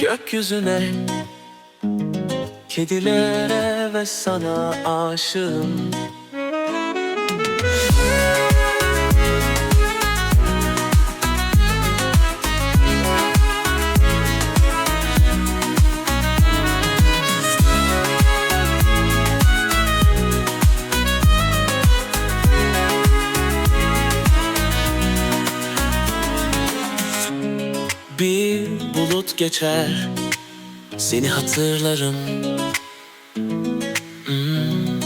gökyüzüne Kedilere ve sana aşığım Bir bulut geçer. Seni hatırlarım. Hmm.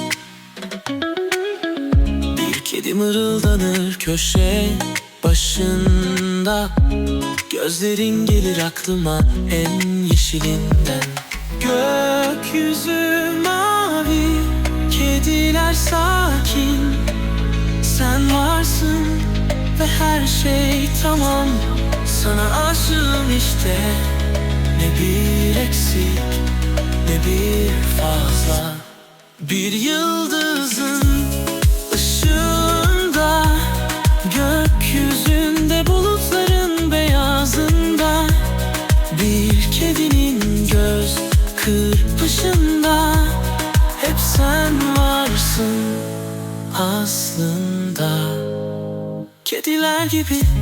Bir kedi mırıldanır köşe başında. Gözlerin gelir aklıma en yeşilinden. Gökyüzü mavi Kediler sakin. Sen varsın ve her şey tamam aşığım işte. Ne bir eksik ne bir fazla. Bir yıldızın ışığında Gökyüzünde bulutların beyazında. Bir kedinin göz kırpışında. Hep sen varsın aslında. Kediler gibi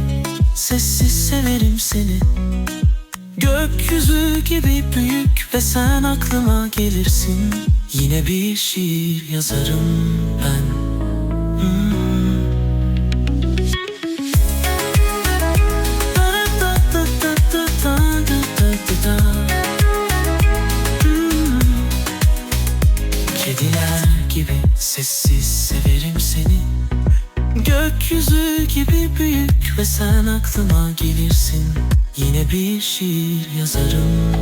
sessiz severim seni Gökyüzü gibi büyük ve sen aklıma gelirsin Yine bir şiir yazarım ben Hmm. Hmm. Kediler gibi sessiz severim Gökyüzü gibi büyük ve sen aklıma gelirsin. Yine bir şiir yazarım